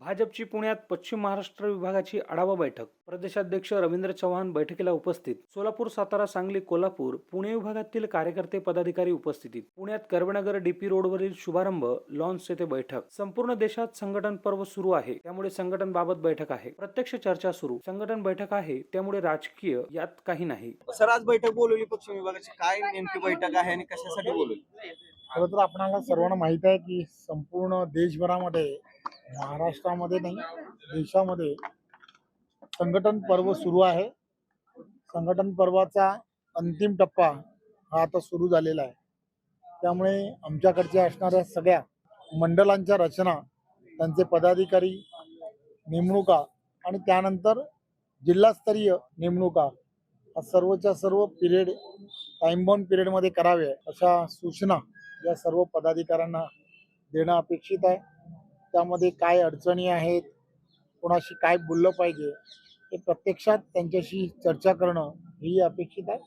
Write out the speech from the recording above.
भाजपची पुण्यात पश्चिम महाराष्ट्र विभागाची आढावा बैठक. प्रदेशाध्यक्ष रवींद्र चव्हाण बैठकीला उपस्थित. सोलापूर सातारा सांगली कोल्हापूर पुणे विभागातील कार्यकर्ते पदाधिकारी उपस्थितीत. पुण्यात कर्वेनगर डीपी रोडवरील शुभारंभ लॉन्च येथे बैठक. संपूर्ण देशात संघटन पर्व सुरू आहे. त्यामुळे संघटन बाबत बैठक आहे. प्रत्यक्ष चर्चा सुरू. संघटन बैठक आहे. त्यामुळे राजकीय यात काही नाही. सर आज बैठक बोलवली. पश्चिम विभागाची काय नेमकी बैठक आहे आणि कशासाठी बोलवली? खरं तर आपणाला सर्वांना माहीत आहे की संपूर्ण देशभरामध्ये महाराष्ट्रामध्ये नाही देशामध्ये संघटन पर्व सुरू आहे. संघटन पर्वाचा अंतिम टप्पा हा आता सुरू झालेला आहे. त्यामुळे आमच्याकडच्या असणाऱ्या सगळ्या मंडलांच्या रचना त्यांचे पदाधिकारी नेमणुका आणि त्यानंतर जिल्हास्तरीय नेमणुका हा सर्वच्या सर्व पिरियड टाइम पिरियडमध्ये करावे अशा सूचना या सर्व पदाधिकाऱ्यांना देणं अपेक्षित आहे. त्यामध्ये काय अडचणी आहेत? कोणाशी काय बोललं पाहिजे? हे प्रत्यक्षात त्यांच्याशी चर्चा करणं ही अपेक्षित आहे.